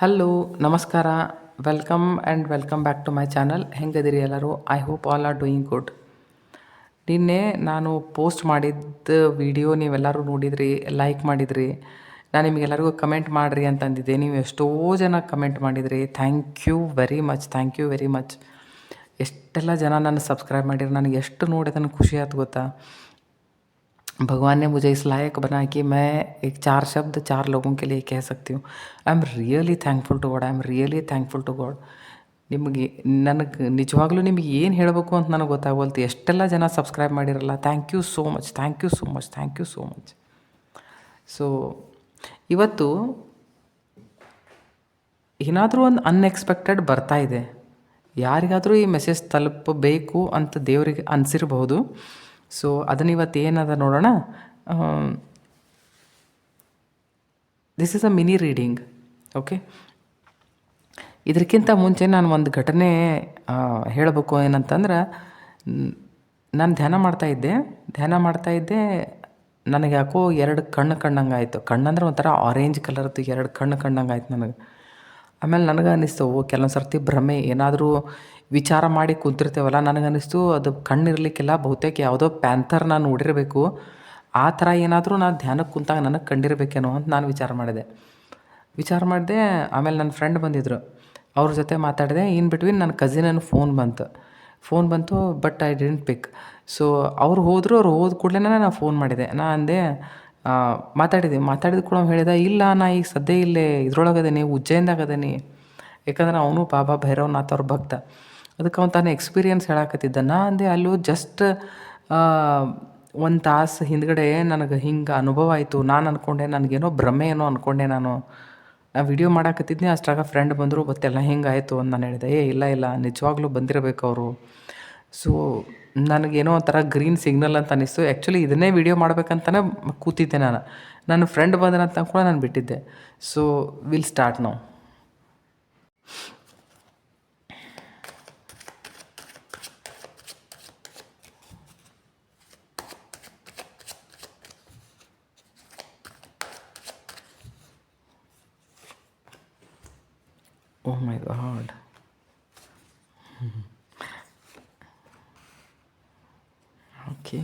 Hello ನಮಸ್ಕಾರ. Welcome and welcome back to my channel ಹೆಂಗದಿರಿ ಎಲ್ಲರೂ? I hope all are doing good ನಿನ್ನೆ ನಾನು post ಮಾಡಿದ್ದ ವಿಡಿಯೋ ನೀವೆಲ್ಲರೂ ನೋಡಿದ್ರಿ ಲೈಕ್ ಮಾಡಿದ್ರಿ. ನಾನು ನಿಮಗೆಲ್ಲರಿಗೂ ಕಮೆಂಟ್ ಮಾಡಿರಿ ಅಂತಂದಿದ್ದೆ. ನೀವು ಎಷ್ಟೋ ಜನ ಕಮೆಂಟ್ ಮಾಡಿದ್ರಿ. Thank you very much thank you very much ಎಷ್ಟೆಲ್ಲ ಜನ ನನ್ನ ಸಬ್ಸ್ಕ್ರೈಬ್ ಮಾಡಿರಿ ನನಗೆ ಎಷ್ಟು ನೋಡಿ ಖುಷಿ ಆಯ್ತು ಗೊತ್ತಾ? भगवान ने मुझे इस लायक बना कि मैं एक चार शब्द चार लोगों के लिए कह सकती हूँ I am really thankful to God I am really thankful to God ನಿಮಗೆ ನನಗೆ ನಿಜವಾಗ್ಲೂ ನಿಮಗೆ ಏನು ಹೇಳಬೇಕು ಅಂತ ನನಗೆ ಗೊತ್ತಾಗವಲ್ತು ಎಷ್ಟೆಲ್ಲ ಜನ ಸಬ್ಸ್ಕ್ರೈಬ್ ಮಾಡಿರಲ್ಲ thank you so much thank you so much thank you so much so ಇವತ್ತು ಏನಾದರೂ ಒಂದು ಅನ್ಎಕ್ಸ್ಪೆಕ್ಟೆಡ್ ಬರ್ತಾ ಇದೆ ಯಾರಿಗಾದರೂ ಈ ಮೆಸೇಜ್ ತಲುಪಬೇಕು ಅಂತ ದೇವರಿಗೆ ಅನಿಸಿರ್ಬಹುದು ಸೊ ಅದನ್ನ ಇವತ್ತು ಏನದ ನೋಡೋಣ? This is a mini reading okay ಇದಕ್ಕಿಂತ ಮುಂಚೆ ನಾನು ಒಂದು ಘಟನೆ ಹೇಳಬೇಕು ಏನಂತಂದ್ರೆ ನಾನು ಧ್ಯಾನ ಮಾಡ್ತಾ ಇದ್ದೆ. ಧ್ಯಾನ ಮಾಡ್ತಾ ಇದ್ದೆ ನನಗೆ ಯಾಕೋ ಎರಡು ಕಣ್ಣು ಕಣ್ಣಂಗೆ ಆಯಿತು ಕಣ್ಣಂದ್ರೆ ಒಂಥರ ಆರೆಂಜ್ ಕಲರ್ದು ಎರಡು ಕಣ್ಣು ಕಣ್ಣಂಗೆ ಆಯ್ತು ನನಗೆ. ಆಮೇಲೆ ನನಗೆ ಅನ್ನಿಸ್ತು ಓ, ಕೆಲವೊಂದು ಸರ್ತಿ ಭ್ರಮೆ, ಏನಾದರೂ ವಿಚಾರ ಮಾಡಿ ಕುಂತಿರ್ತೇವಲ್ಲ, ನನಗನ್ನಿಸ್ತು, ಅದು ಕಣ್ಣಿರಲಿಕ್ಕೆಲ್ಲ, ಬಹುತೇಕ ಯಾವುದೋ ಪ್ಯಾಂಥರ್ ನಾನು ನೋಡಿರಬೇಕು, ಆ ಥರ ಏನಾದರೂ ನಾನು ಧ್ಯಾನಕ್ಕೆ ಕುಂತಾಗ ನನಗೆ ಕಂಡಿರಬೇಕೇನೋ ಅಂತ ನಾನು ವಿಚಾರ ಮಾಡಿದೆ. ವಿಚಾರ ಮಾಡಿದೆ, ಆಮೇಲೆ ನನ್ನ ಫ್ರೆಂಡ್ ಬಂದಿದ್ದರು ಅವ್ರ ಜೊತೆ ಮಾತಾಡಿದೆ, ಇನ್ ಬಿಟ್ವೀನ್ ನನ್ನ ಕಸಿನನ್ನು ಫೋನ್ ಬಂತು. ಫೋನ್ ಬಂತು but I didn't pick so ಅವ್ರು ಹೋದರು, ಅವ್ರು ಹೋದ ಕೂಡಲೇ ನಾನು ಫೋನ್ ಮಾಡಿದೆ. ನಾ ಅಂದೆ ಮಾತಾಡಿದೆ. ಮಾತಾಡಿದ ಕೂಡ ಹೇಳಿದ, ಇಲ್ಲ ನಾ ಈಗ ಸದ್ಯ ಇಲ್ಲೇ ಇದ್ರೊಳಗದೇನಿ ಉಜ್ಜೈನ್ದಾಗ ಅದೇನಿ ಯಾಕಂದ್ರೆ ಅವನು ಬಾಬಾ ಭೈರವನಾಥ್ ಅವ್ರ ಭಕ್ತ. ಅದಕ್ಕೆ ಅವನು ತಾನು ಎಕ್ಸ್ಪೀರಿಯನ್ಸ್ ಹೇಳಕತ್ತಿದ್ದ. ನಾ ಅಂದೆ, ಅಲ್ಲೂ ಜಸ್ಟ್ ಒಂದು ತಾಸು ಹಿಂದ್ಗಡೆ ನನಗೆ ಹಿಂಗೆ ಅನುಭವ ಆಯಿತು. ನಾನು ಅಂದ್ಕೊಂಡೆ ನನಗೇನೋ ಭ್ರಮೆ ಏನೋ ಅಂದ್ಕೊಂಡೆ ನಾನು. ನಾ ವಿಡಿಯೋ ಮಾಡಾಕತ್ತಿದ್ನಿ ಅಷ್ಟಾಗ ಫ್ರೆಂಡ್ ಬಂದರು, ಗೊತ್ತಿಲ್ಲ ಹಿಂಗಾಯಿತು ಅಂತ ನಾನು ಹೇಳಿದೆ. ಏ, ಇಲ್ಲ ಇಲ್ಲ, ನಿಜವಾಗ್ಲೂ ಬಂದಿರಬೇಕು ಅವರು. ಸೊ ನನಗೇನೋ ಒಂಥರ ಗ್ರೀನ್ ಸಿಗ್ನಲ್ ಅಂತ ಅನಿಸ್ತು. ಆ್ಯಕ್ಚುಲಿ ಇದನ್ನೇ ವಿಡಿಯೋ ಮಾಡ್ಬೇಕಂತಲೇ ಕೂತಿದ್ದೆ ನಾನು. ನನ್ನ ಫ್ರೆಂಡ್ ಬಂದನಂತ ಕೂಡ ನಾನು ಬಿಟ್ಟಿದ್ದೆ. ಸೊ ವಿಲ್ ಸ್ಟಾರ್ಟ್ ನಾವು ಓ my God okay.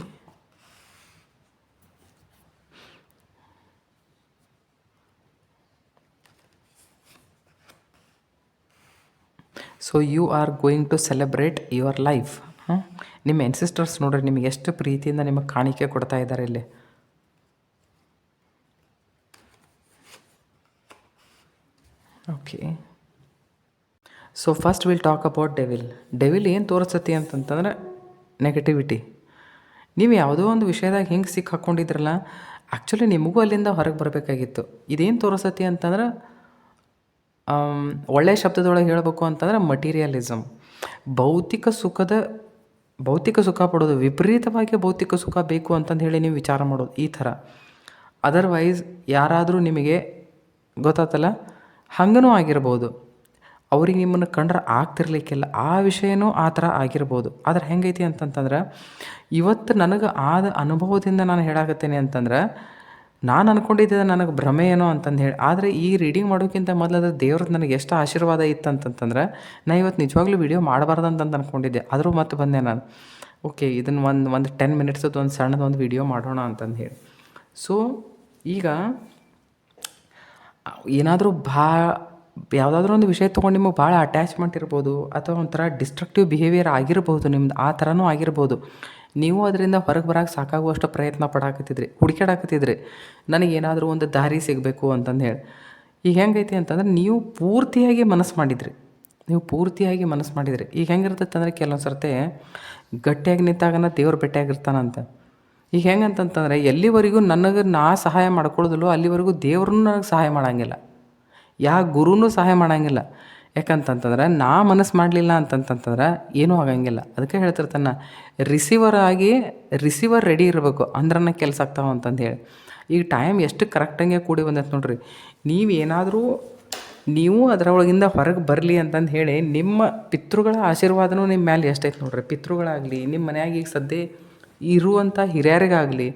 So you are going to celebrate your life ಹಾಂ ನಿಮ್ಮ ಎನ್ಸಿಸ್ಟರ್ಸ್ ನೋಡ್ರಿ, ನಿಮಗೆ ಎಷ್ಟು ಪ್ರೀತಿಯಿಂದ ನಿಮಗೆ ಕಾಣಿಕೆ ಕೊಡ್ತಾ ಇದ್ದಾರೆ ಇಲ್ಲಿ. Okay so first will talk about devil devil ಏನು ತೋರಿಸ್ತತಿ ಅಂತಂತಂದ್ರೆ ನೆಗೆಟಿವಿಟಿ ನೀವು ಯಾವುದೋ ಒಂದು ವಿಷಯದಾಗ ಹಿಂಗೆ ಸಿಕ್ಕಿ ಹಾಕ್ಕೊಂಡಿದ್ರಲ್ಲ ಆ್ಯಕ್ಚುಲಿ ನಿಮಗೂ ಅಲ್ಲಿಂದ ಹೊರಗೆ ಬರಬೇಕಾಗಿತ್ತು. ಇದೇನು ತೋರಿಸತಿ ಅಂತಂದ್ರೆ ಒಳ್ಳೆಯ ಶಬ್ದದೊಳಗೆ ಹೇಳಬೇಕು ಅಂತಂದ್ರೆ ಮಟೀರಿಯಲಿಸಮ್ ಭೌತಿಕ ಸುಖದ, ಭೌತಿಕ ಸುಖ ಪಡೋದು, ವಿಪರೀತವಾಗಿ ಭೌತಿಕ ಸುಖ ಬೇಕು ಅಂತಂದು ಹೇಳಿ ನೀವು ವಿಚಾರ ಮಾಡೋದು ಈ ಥರ. ಅದರ್ವೈಸ್ ಯಾರಾದರೂ ನಿಮಗೆ ಗೊತ್ತಾತಲ್ಲ, ಹಂಗನೂ ಆಗಿರ್ಬೋದು. ಅವ್ರಿಗೆ ನಿಮ್ಮನ್ನು ಕಂಡ್ರೆ ಆಗ್ತಿರ್ಲಿಕ್ಕಿಲ್ಲ. ಆ ವಿಷಯನೂ ಆ ಥರ ಆಗಿರ್ಬೋದು. ಆದ್ರೆ ಹೆಂಗೈತಿ ಅಂತಂತಂದ್ರೆ, ಇವತ್ತು ನನಗೆ ಆದ ಅನುಭವದಿಂದ ನಾನು ಹೇಳಾಕತ್ತೇನೆ ಅಂತಂದ್ರೆ, ನಾನು ಅನ್ಕೊಂಡಿದ್ದೆ ನನಗೆ ಭ್ರಮೆ ಏನೋ ಅಂತಂದು ಹೇಳಿ. ಆದರೆ ಈ ರೀಡಿಂಗ್ ಮಾಡೋಕ್ಕಿಂತ ಮೊದಲು ಅದು ದೇವ್ರದ್ದು ನನಗೆ ಎಷ್ಟು ಆಶೀರ್ವಾದ ಇತ್ತು ಅಂತಂತಂದ್ರೆ, ನಾ ಇವತ್ತು ನಿಜವಾಗ್ಲೂ ವಿಡಿಯೋ ಮಾಡಬಾರ್ದು ಅಂತ ಅನ್ಕೊಂಡಿದ್ದೆ. ಆದರೂ ಮತ್ತೆ ಬಂದೆ ನಾನು. ಓಕೆ ಇದನ್ನು ಒಂದು ಒಂದು ಟೆನ್ ಮಿನಿಟ್ಸದ್ದು ಒಂದು ಸಣ್ಣದೊಂದು ವಿಡಿಯೋ ಮಾಡೋಣ ಅಂತಂದು ಹೇಳಿ. ಸೊ ಈಗ, ಏನಾದರೂ ಭಾ ಯಾವುದಾದ್ರೂ ಒಂದು ವಿಷಯ ತೊಗೊಂಡು ನಿಮಗೆ ಭಾಳ ಅಟ್ಯಾಚ್ಮೆಂಟ್ ಇರ್ಬೋದು ಅಥವಾ ಒಂಥರ ಡಿಸ್ಟ್ರಕ್ಟಿವ್ ಬಿಹೇವಿಯರ್ ಆಗಿರ್ಬೋದು, ನಿಮ್ದು ಆ ಥರನೂ ಆಗಿರ್ಬೋದು. ನೀವು ಅದರಿಂದ ಹೊರಗೆ ಬರೋಕೆ ಸಾಕಾಗುವಷ್ಟು ಪ್ರಯತ್ನ ಪಡಾಕತ್ತಿದ್ರಿ ಹುಡುಕಾಡಾಕತ್ತಿದ್ರಿ ನನಗೇನಾದರೂ ಒಂದು ದಾರಿ ಸಿಗಬೇಕು ಅಂತಂದು ಹೇಳಿ. ಈಗ ಹೆಂಗೈತಿ ಅಂತಂದ್ರೆ ನೀವು ಪೂರ್ತಿಯಾಗಿ ಮನಸ್ಸು ಮಾಡಿದ್ರಿ. ನೀವು ಪೂರ್ತಿಯಾಗಿ ಮನಸ್ಸು ಮಾಡಿದ್ರಿ. ಈಗ ಹೆಂಗಿರ್ತೈತೆ ಅಂದರೆ ಕೆಲವೊಂದು ಸರ್ತಿ ಗಟ್ಟಿಯಾಗಿ ನಿಂತಾಗನ ದೇವ್ರ ಭೇಟಿಯಾಗಿರ್ತಾನಂತ ಈಗ ಹೆಂಗಂತಂತಂದ್ರೆ ಎಲ್ಲಿವರೆಗೂ ನನಗೆ ನಾ ಸಹಾಯ ಮಾಡ್ಕೊಳ್ಳೋದಿಲ್ಲೋ ಅಲ್ಲಿವರೆಗೂ ದೇವ್ರನ್ನೂ ನನಗೆ ಸಹಾಯ ಮಾಡಂಗಿಲ್ಲ. ಯಾ ಗುರುನೂ ಸಹಾಯ ಮಾಡಂಗಿಲ್ಲ. ಯಾಕಂತಂತಂದ್ರೆ ನಾ ಮನಸ್ಸು ಮಾಡಲಿಲ್ಲ ಅಂತಂತಂತಂದ್ರೆ ಏನೂ ಆಗಂಗಿಲ್ಲ. ಅದಕ್ಕೆ ಹೇಳ್ತಿರ್ತಾನೆ ರಿಸೀವರ್ ಆಗಿ ರಿಸೀವರ್ ರೆಡಿ ಇರಬೇಕು, ಅಂದ್ರನ ಕೆಲಸ ಆಗ್ತಾವ ಅಂತಂದು ಹೇಳಿ. ಈಗ ಟೈಮ್ ಎಷ್ಟು ಕರೆಕ್ಟಂಗೆ ಕೂಡಿ ಬಂದೈತೆ ನೋಡ್ರಿ. ನೀವು ಏನಾದರೂ, ನೀವು ಅದರೊಳಗಿಂದ ಹೊರಗೆ ಬರಲಿ ಅಂತಂದು ಹೇಳಿ, ನಿಮ್ಮ ಪಿತೃಗಳ ಆಶೀರ್ವಾದನೂ ನಿಮ್ಮ ಮ್ಯಾಲೆ ಎಷ್ಟೈತೆ ನೋಡ್ರಿ. ಪಿತೃಗಳಾಗಲಿ ನಿಮ್ಮ ಮನ್ಯಾಗ ಈಗ ಸದ್ಯ ಇರುವಂಥ ಹಿರಿಯರಿಗಾಗಲಿ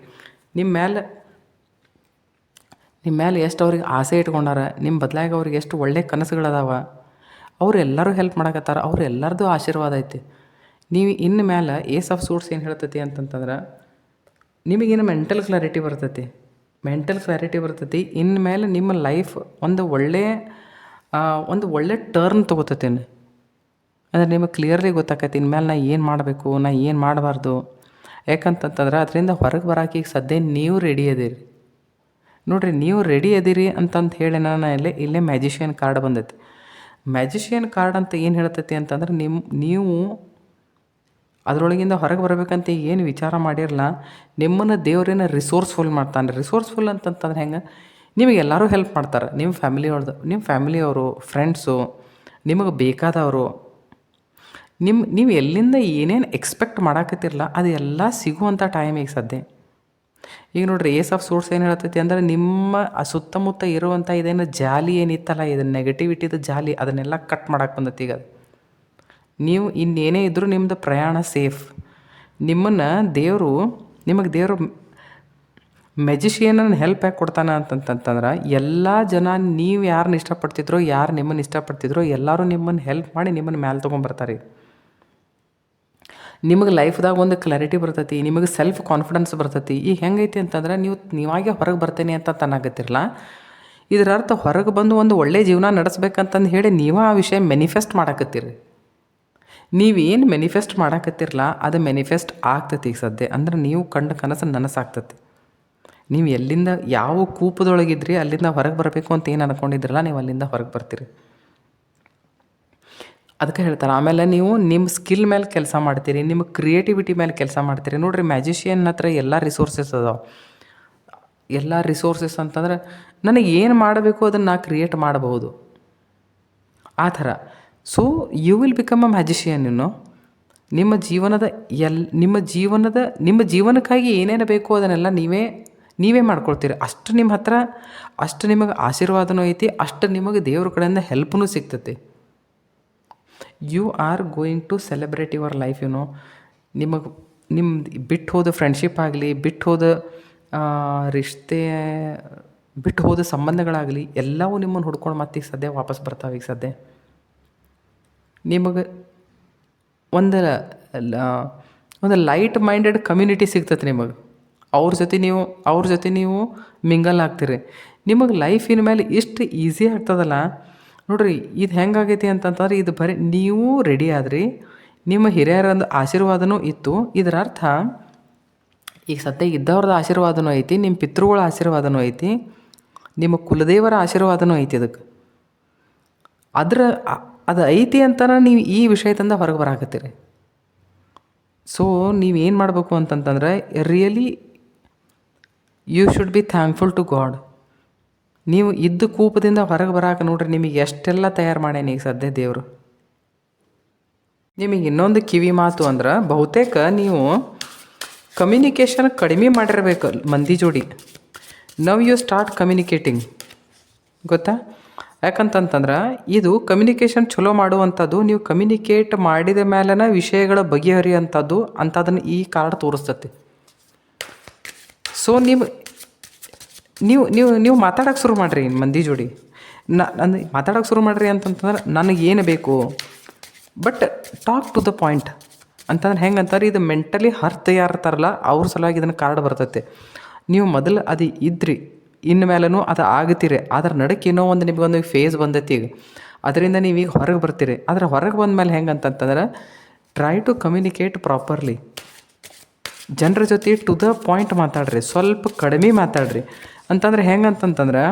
ನಿಮ್ಮ ಮ್ಯಾಲೆ ನಿಮ್ಮ ಮೇಲೆ ಎಷ್ಟು ಅವ್ರಿಗೆ ಆಸೆ ಇಟ್ಕೊಂಡಾರ ನಿಮ್ಮ ಬದಲಾಗಿ ಅವ್ರಿಗೆ ಎಷ್ಟು ಒಳ್ಳೆ ಕನಸುಗಳದಾವ. ಅವರೆಲ್ಲರೂ ಹೆಲ್ಪ್ ಮಾಡಕತ್ತಾರ, ಅವ್ರು ಎಲ್ಲರದು ಆಶೀರ್ವಾದ ಐತಿ. ನೀವು ಇನ್ನು ಮೇಲೆ ಏಸ್ ಆಫ್ ಸೂಟ್ಸ್ ಏನು ಹೇಳ್ತೈತಿ ಅಂತಂತಂದ್ರೆ ನಿಮಗಿನ್ನು ಮೆಂಟಲ್ ಕ್ಲಾರಿಟಿ ಬರ್ತೈತಿ. ಮೆಂಟಲ್ ಕ್ಲಾರಿಟಿ ಬರ್ತೈತಿ ಇನ್ನು ಮೇಲೆ ನಿಮ್ಮ ಲೈಫ್ ಒಂದು ಒಳ್ಳೆ ಒಂದು ಒಳ್ಳೆ ಟರ್ನ್ ತೊಗೋತೈತೇನು ಅಂದರೆ ನಿಮಗೆ ಕ್ಲಿಯರ್ಲಿ ಗೊತ್ತಾಕೈತಿ ಇನ್ಮೇಲೆ ನಾ ಏನು ಮಾಡಬೇಕು, ನಾ ಏನು ಮಾಡಬಾರ್ದು. ಯಾಕಂತಂತಂದ್ರೆ, ಅದರಿಂದ ಹೊರಗೆ ಬರೋಕೆ ಈಗ ಸದ್ಯ ನೀವು ರೆಡಿ ಅದೀರಿ. ನೋಡ್ರಿ, ನೀವು ರೆಡಿ ಅದಿರಿ ಅಂತಂತ ಹೇಳಿ ನಾನು ಇಲ್ಲೇ ಇಲ್ಲೇ ಮ್ಯಾಜಿಷಿಯನ್ ಕಾರ್ಡ್ ಬಂದೈತಿ. ಮ್ಯಾಜಿಷಿಯನ್ ಕಾರ್ಡ್ ಅಂತ ಏನು ಹೇಳ್ತೈತಿ ಅಂತಂದ್ರೆ ನಿಮ್ಮ ನೀವು ಅದರೊಳಗಿಂದ ಹೊರಗೆ ಬರಬೇಕಂತ ಏನು ವಿಚಾರ ಮಾಡಿರಲ್ಲ ನಿಮ್ಮನ್ನು ದೇವರೇನ ರಿಸೋರ್ಸ್ಫುಲ್ ಮಾಡ್ತಾನೆ ರಿಸೋರ್ಸ್ಫುಲ್ ಅಂತಂತಂದ್ರೆ ಹೆಂಗೆ, ನಿಮಗೆ ಎಲ್ಲರೂ ಹೆಲ್ಪ್ ಮಾಡ್ತಾರೆ. ನಿಮ್ಮ ಫ್ಯಾಮಿಲಿ ಅವ್ರದ್ದು ನಿಮ್ಮ ಫ್ಯಾಮಿಲಿಯವರು ಫ್ರೆಂಡ್ಸು ನಿಮಗೆ ಬೇಕಾದವರು. ನಿಮ್ಮ ನೀವು ಎಲ್ಲಿಂದ ಏನೇನು ಎಕ್ಸ್ಪೆಕ್ಟ್ ಮಾಡಾಕತ್ತಿರಲ್ಲ ಅದೆಲ್ಲ ಸಿಗುವಂಥ ಟೈಮಿಗೆ ಸದ್ಯ. ಈಗ ನೋಡ್ರಿ ಏಸ್ ಆಫ್ ಸೋರ್ಸ್ ಏನು ಹೇಳ್ತೈತಿ ಅಂದ್ರೆ ನಿಮ್ಮ ಸುತ್ತಮುತ್ತ ಇರುವಂಥ ಇದೇನು ಜಾಲಿ ಏನಿತ್ತಲ್ಲ ಇದು ನೆಗೆಟಿವಿಟಿದ ಜಾಲಿ, ಅದನ್ನೆಲ್ಲ ಕಟ್ ಮಾಡಕ್ಕೆ ಬಂದೈತಿ ಈಗ ನೀವು ಇನ್ನೇನೇ ಇದ್ದರೂ ನಿಮ್ಮದು ಪ್ರಯಾಣ ಸೇಫ್ ನಿಮ್ಮನ್ನು ದೇವರು, ನಿಮಗೆ ದೇವರು ಮೆಜಿಷಿಯನನ್ನು ಹೆಲ್ಪ್ ಯಾಕೆ ಕೊಡ್ತಾನೆ ಅಂತಂತಂತಂದ್ರೆ, ಎಲ್ಲ ಜನ ನೀವು ಯಾರನ್ನ ಇಷ್ಟಪಡ್ತಿದ್ರೋ, ಯಾರು ನಿಮ್ಮನ್ನು ಇಷ್ಟಪಡ್ತಿದ್ರೋ, ಎಲ್ಲರೂ ನಿಮ್ಮನ್ನು ಹೆಲ್ಪ್ ಮಾಡಿ ನಿಮ್ಮನ್ನು ಮ್ಯಾಲೆ ತೊಗೊಂಬರ್ತಾರೆ ನಿಮಗೆ ಲೈಫ್ದಾಗ ಒಂದು ಕ್ಲಾರಿಟಿ ಬರ್ತೈತಿ, ನಿಮಗೆ ಸೆಲ್ಫ್ ಕಾನ್ಫಿಡೆನ್ಸ್ ಬರ್ತೈತಿ. ಈಗ ಹೆಂಗೈತಿ ಅಂತಂದ್ರೆ ನೀವು, ನೀವಾಗೆ ಹೊರಗೆ ಬರ್ತೇನೆ ಅಂತ ತನ್ನಾಗತ್ತಿರಲ್ಲ ಇದರ ಅರ್ಥ ಹೊರಗೆ ಬಂದು ಒಂದು ಒಳ್ಳೆಯ ಜೀವನ ನಡೆಸ್ಬೇಕಂತಂದು ಹೇಳಿ ನೀವು ಆ ವಿಷಯ ಮೆನಿಫೆಸ್ಟ್ ಮಾಡಕತ್ತೀರಿ. ನೀವೇನು ಮೆನಿಫೆಸ್ಟ್ ಮಾಡಕತ್ತಿರಲ್ಲ, ಅದು ಮೆನಿಫೆಸ್ಟ್ ಆಗ್ತೈತಿ ಈಗ ಸದ್ಯ. ಅಂದ್ರೆ ನೀವು ಕಂಡ ಕನಸು ನನಸಾಗ್ತತಿ. ನೀವು ಎಲ್ಲಿಂದ, ಯಾವ ಕೂಪದೊಳಗಿದ್ರಿ, ಅಲ್ಲಿಂದ ಹೊರಗೆ ಬರಬೇಕು ಅಂತ ಏನು ಅನ್ಕೊಂಡಿದ್ರಲ್ಲ, ನೀವು ಅಲ್ಲಿಂದ ಹೊರಗೆ ಬರ್ತೀರಿ. ಅದಕ್ಕೆ ಹೇಳ್ತಾರೆ, ಆಮೇಲೆ ನೀವು ನಿಮ್ಮ ಸ್ಕಿಲ್ ಮೇಲೆ ಕೆಲಸ ಮಾಡ್ತೀರಿ ನಿಮ್ಮ ಕ್ರಿಯೇಟಿವಿಟಿ ಮೇಲೆ ಕೆಲಸ ಮಾಡ್ತೀರಿ. ನೋಡಿರಿ ಮ್ಯಾಜಿಷಿಯನ್ ಹತ್ರ ಎಲ್ಲ ರಿಸೋರ್ಸಸ್ ಅದಾವೆ. ಎಲ್ಲ ರಿಸೋರ್ಸಸ್ ಅಂತಂದ್ರೆ ನನಗೆ ಏನು ಮಾಡಬೇಕು ಅದನ್ನು ನಾ ಕ್ರಿಯೇಟ್ ಮಾಡಬಹುದು. ಆ ಥರ. So you will become a magician ಇನ್ನು ನಿಮ್ಮ ಜೀವನದ ಎಲ್, ನಿಮ್ಮ ಜೀವನದ, ನಿಮ್ಮ ಜೀವನಕ್ಕಾಗಿ ಏನೇನು ಬೇಕೋ ಅದನ್ನೆಲ್ಲ ನೀವೇ ನೀವೇ ಮಾಡ್ಕೊಳ್ತೀರಿ. ಅಷ್ಟು ನಿಮ್ಮ ಹತ್ರ, ಅಷ್ಟು ನಿಮಗೆ ಆಶೀರ್ವಾದನೂ ಐತಿ, ಅಷ್ಟು ನಿಮಗೆ ದೇವ್ರ ಕಡೆಯಿಂದ ಹೆಲ್ಪ್ನೂ ಸಿಗ್ತೈತಿ. You are going to celebrate your life you know ನಿಮಗೆ ನಿಮ್ಮ ಬಿಟ್ಟು ಹೋದ ಫ್ರೆಂಡ್ಶಿಪ್ ಆಗಲಿ ಬಿಟ್ಟು ಹೋದ ರಿಶ್ತೆ ಬಿಟ್ಟು ಹೋದ ಸಂಬಂಧಗಳಾಗಲಿ, ಎಲ್ಲವೂ ನಿಮ್ಮನ್ನು ಹುಡ್ಕೊಂಡು ಮತ್ತೆ ಈಗ ಸದ್ಯ ವಾಪಸ್ ಬರ್ತಾವೆ ಈಗ ಸದ್ಯ. ನಿಮಗೆ ಒಂದು ಒಂದು ಲೈಟ್ ಮೈಂಡೆಡ್ ಕಮ್ಯುನಿಟಿ ಸಿಗ್ತೈತೆ ನಿಮಗೆ. ಅವ್ರ ಜೊತೆ ನೀವು, ಅವ್ರ ಜೊತೆ ನೀವು ಮಿಂಗಲ್ ಆಗ್ತೀರಿ. ನಿಮಗೆ ಲೈಫಿನ ಮೇಲೆ ಇಷ್ಟು ಈಸಿ ಆಗ್ತದಲ್ಲ ನೋಡ್ರಿ, ಇದು ಹೆಂಗಾಗೈತಿ ಅಂತಂತಂದ್ರೆ ಇದು ಬರೀ ನೀವು ರೆಡಿ ಆದ್ರಿ, ನಿಮ್ಮ ಹಿರಿಯರಂದು ಆಶೀರ್ವಾದನೂ ಇತ್ತು. ಇದರ ಅರ್ಥ, ಈಗ ಸತ್ಯ ಇದ್ದವ್ರದ್ದು ಆಶೀರ್ವಾದನೂ ಐತಿ ನಿಮ್ಮ ಪಿತೃಗಳ ಆಶೀರ್ವಾದನೂ ಐತಿ, ನಿಮ್ಮ ಕುಲದೇವರ ಆಶೀರ್ವಾದನೂ ಐತಿ ಅದಕ್ಕೆ ಅದ್ರ, ಅದು ಐತಿ ಅಂತಾನೆ ನೀವು ಈ ವಿಷಯದಿಂದ ಹೊರಗೆ ಬರಾಕತ್ತೀರಿ. ಸೊ ನೀವೇನು ಮಾಡಬೇಕು ಅಂತಂತಂದ್ರೆ really you should be thankful to God ನೀವು ಇದ್ದ ಕೂಪದಿಂದ ಹೊರಗೆ ಬರಾಕ ನೋಡ್ರಿ, ನಿಮಗೆ ಎಷ್ಟೆಲ್ಲ ತಯಾರು ಮಾಡ್ಯಾನ ಈಗ ಸದ್ಯ ದೇವರು. ನಿಮಗೆ ಇನ್ನೊಂದು ಕಿವಿ ಮಾತು ಅಂದ್ರೆ, ಬಹುತೇಕ ನೀವು ಕಮ್ಯುನಿಕೇಷನ್ ಕಡಿಮೆ ಮಾಡಿರಬೇಕು ಮಂದಿ ಜೋಡಿ. ನವ್ ಯು ಸ್ಟಾರ್ಟ್ ಕಮ್ಯುನಿಕೇಟಿಂಗ್ ಗೊತ್ತಾ? ಯಾಕಂತಂತಂದ್ರೆ, ಇದು ಕಮ್ಯುನಿಕೇಷನ್ ಚಲೋ ಮಾಡುವಂಥದ್ದು, ನೀವು ಕಮ್ಯುನಿಕೇಟ್ ಮಾಡಿದ ಮೇಲೆನ ವಿಷಯಗಳ ಬಗೆಹರಿಯುವಂಥದ್ದು ಅಂಥದನ್ನು ಈ ಕಾರ್ಡ್ ತೋರಿಸ್ತತಿ. ಸೊ ನೀವು ನೀವು ನೀವು ನೀವು ಮಾತಾಡೋಕೆ ಶುರು ಮಾಡಿರಿ ಮಂದಿ ಜೋಡಿ. ನಾನು ಮಾತಾಡೋಕೆ ಶುರು ಮಾಡಿರಿ ಅಂತಂತಂದ್ರೆ ನನಗೆ ಏನು ಬೇಕು? But talk to the point ಅಂತಂದ್ರೆ ಹೆಂಗೆ ಅಂತಾರೆ, ಇದು ಮೆಂಟಲಿ ಹರ್ತ ಯಾರು ಅವ್ರ ಸಲುವಾಗಿ ಇದನ್ನು ಕಾರ್ಡ್ ಬರ್ತೈತೆ. ನೀವು ಮೊದಲು ಅದು ಇದ್ರಿ ಇನ್ನು ಮೇಲೂ ಅದು ಆಗತ್ತೀರಿ ಅದರ ನಡಕ್ಕೆ ಏನೋ ಒಂದು ನಿಮಗೊಂದು ಫೇಸ್ ಬಂದೈತಿ ಈಗ. ಅದರಿಂದ ಈಗ ಹೊರಗೆ ಬರ್ತೀರಿ. ಆದರೆ ಹೊರಗೆ ಬಂದ ಮೇಲೆ ಹೆಂಗೆ ಅಂತಂತಂದ್ರೆ ಟ್ರೈ ಟು ಕಮ್ಯುನಿಕೇಟ್ ಪ್ರಾಪರ್ಲಿ ಜನರ ಜೊತೆ ಟು ದ ಪಾಯಿಂಟ್ ಮಾತಾಡ್ರಿ, ಸ್ವಲ್ಪ ಕಡಿಮೆ ಮಾತಾಡ್ರಿ. ಅಂತಂದ್ರೆ ಹೆಂಗಂತಂತಂದ್ರೆ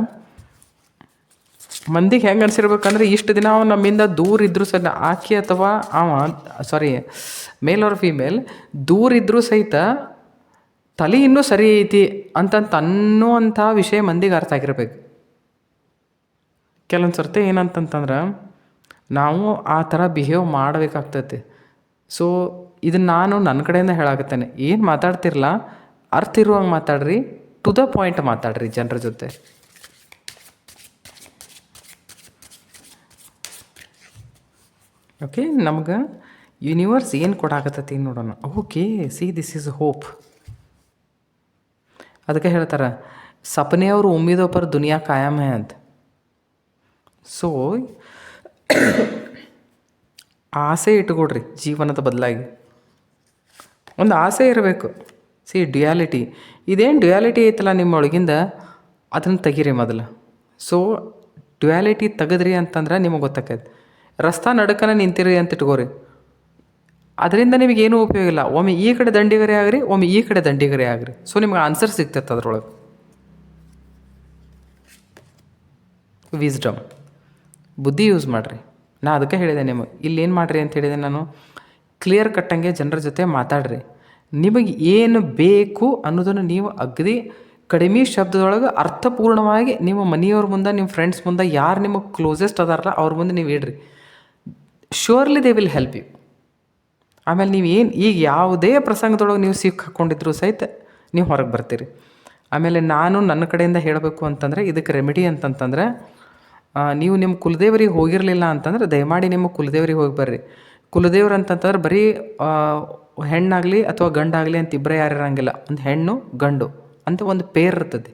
ಮಂದಿಗೆ ಹೆಂಗೆ ಅನ್ಸಿರ್ಬೇಕಂದ್ರೆ ಇಷ್ಟು ದಿನ ಅವ ನಮ್ಮಿಂದ ದೂರ ಇದ್ದರೂ ಸಹ, ಆಕೆ ಅಥವಾ ಅವ ಸಾರಿ ಮೇಲ್ ಆರ್ ಫೀಮೇಲ್ ದೂರ ಇದ್ದರೂ ಸಹಿತ ತಲೆ ಇನ್ನೂ ಸರಿ ಐತಿ ಅಂತಂತ ಅನ್ನುವಂಥ ವಿಷಯ ಮಂದಿಗೆ ಅರ್ಥ ಆಗಿರ್ಬೇಕು. ಕೆಲವೊಂದು ಸರ್ತಿ ಏನಂತಂತಂದ್ರೆ ನಾವು ಆ ಥರ ಬಿಹೇವ್ ಮಾಡಬೇಕಾಗ್ತೈತಿ. ಸೊ ಇದನ್ನು ನಾನು ನನ್ನ ಕಡೆಯಿಂದ ಹೇಳಾಕತ್ತೇನೆ. ಏನು ಮಾತಾಡ್ತಿರಲ್ಲ ಅರ್ಥ ಇರುವಂಗೆ ಮಾತಾಡ್ರಿ. ಟು ದ ಪಾಯಿಂಟ್ ಮಾತಾಡ್ರಿ ಜನರ ಜೊತೆ. ಓಕೆ ನಮ್ಗೆ ಯೂನಿವರ್ಸ್ ಏನು ಕೊಡಾಕತ್ತೈತಿ ನೋಡೋಣ. Okay see this is hope ಅದಕ್ಕೆ ಹೇಳ್ತಾರೆ, ಸಪನೆ ಅವರು ಉಮ್ಮೀದೋ ದುನಿಯಾ ಕಾಯಮ್ ಅಂತ. ಸೊ ಆಸೆ ಇಟ್ಕೊಡ್ರಿ ಜೀವನದ ಬದಲಾಗಿ. ಒಂದು ಆಸೆ ಇರಬೇಕು. ಸಿ ಡ್ಯುಯಾಲಿಟಿ ಇದೇನು ಡ್ಯುಯಾಲಿಟಿ ಐತಲ್ಲ ನಿಮ್ಮ ಒಳಗಿಂದ? ಅದನ್ನು ತೆಗೀರಿ ಮೊದಲು. ಸೊ ಡ್ಯುಯಾಲಿಟಿ ತೆಗೆದ್ರಿ ಅಂತಂದ್ರೆ ನಿಮಗೆ ಗೊತ್ತಾಕೈತೆ. ರಸ್ತಾ ನಡಕನ ನಿಂತಿರಿ ಅಂತ ಇಟ್ಕೋರಿ. ಅದರಿಂದ ನಿಮಗೇನೂ ಉಪಯೋಗ ಇಲ್ಲ. ಒಮ್ಮೆ ಈ ಕಡೆ ದಂಡಿಗರೆ ಆಗ್ರಿ, ಒಮ್ಮೆ ಈ ಕಡೆ ದಂಡಿಗರೆ ಆಗ್ರಿ. ಸೊ ನಿಮ್ಗೆ ಆನ್ಸರ್ ಸಿಗ್ತೈತೆ ಅದ್ರೊಳಗೆ. ವಿಸ್ಡಮ್ ಬುದ್ಧಿ ಯೂಸ್ ಮಾಡಿರಿ. ನಾ ಅದಕ್ಕೆ ಹೇಳಿದೆ ನಿಮಗೆ. ಇಲ್ಲಿ ಏನು ಮಾಡಿರಿ ಅಂತ ಹೇಳಿದೆ ನಾನು. ಕ್ಲಿಯರ್ ಕಟ್ಟಂಗೆ ಜನರ ಜೊತೆ ಮಾತಾಡ್ರಿ. ನಿಮಗೆ ಏನು ಬೇಕು ಅನ್ನೋದನ್ನು ನೀವು ಅಗದಿ ಕಡಿಮೆ ಶಬ್ದದೊಳಗೆ ಅರ್ಥಪೂರ್ಣವಾಗಿ ನಿಮ್ಮ ಮನೆಯವ್ರ ಮುಂದೆ, ನಿಮ್ಮ ಫ್ರೆಂಡ್ಸ್ ಮುಂದೆ, ಯಾರು ನಿಮಗೆ ಕ್ಲೋಸೆಸ್ಟ್ ಅದಾರಲ್ಲ ಅವ್ರ ಮುಂದೆ ನೀವು ಇಡ್ರಿ. Surely they will help you ಆಮೇಲೆ ನೀವು ಏನು ಈಗ ಯಾವುದೇ ಪ್ರಸಂಗದೊಳಗೆ ನೀವು ಸಿಕ್ಕ ಹಾಕ್ಕೊಂಡಿದ್ರು ಸಹಿತ ನೀವು ಹೊರಗೆ ಬರ್ತೀರಿ. ಆಮೇಲೆ ನಾನು ನನ್ನ ಕಡೆಯಿಂದ ಹೇಳಬೇಕು ಅಂತಂದರೆ, ಇದಕ್ಕೆ ರೆಮಿಡಿ ಅಂತಂತಂದರೆ ನೀವು ನಿಮ್ಮ ಕುಲದೇವರಿಗೆ ಹೋಗಿರಲಿಲ್ಲ ಅಂತಂದ್ರೆ, ದಯಮಾಡಿ ನಿಮ್ಮ ಕುಲದೇವರಿಗೆ ಹೋಗಿ ಬರ್ರಿ. ಕುಲದೇವ್ರು ಅಂತಂತಂದ್ರೆ ಬರೀ ಹೆಣ್ಣಾಗಲಿ ಅಥವಾ ಗಂಡಾಗಲಿ ಅಂತ ಇಬ್ಬರೇ ಯಾರು ಇರೋಂಗಿಲ್ಲ. ಒಂದು ಹೆಣ್ಣು, ಗಂಡು ಅಂತ ಒಂದು ಪೇರ್ ಇರ್ತದೆ.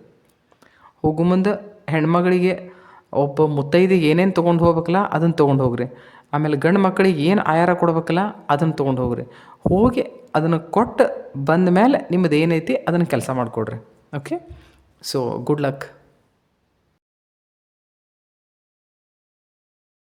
ಹೋಗು ಮುಂದೆ ಹೆಣ್ಮಗಳಿಗೆ ಒಬ್ಬ ಮುತ್ತೈದಿಗೆ ಏನೇನು ತೊಗೊಂಡು ಹೋಗ್ಬೇಕಲ್ಲ ಅದನ್ನು ತೊಗೊಂಡು ಹೋಗ್ರಿ. ಆಮೇಲೆ ಗಂಡು ಮಕ್ಕಳಿಗೆ ಏನು ಆಯಾರ ಕೊಡ್ಬೇಕಲ್ಲ ಅದನ್ನು ತೊಗೊಂಡು ಹೋಗ್ರಿ. ಹೋಗಿ ಅದನ್ನು ಕೊಟ್ಟು ಬಂದ ಮೇಲೆ ನಿಮ್ಮದು ಏನೈತಿ ಅದನ್ನು ಕೆಲಸ ಮಾಡಿಕೊಡ್ರಿ. Okay so good luck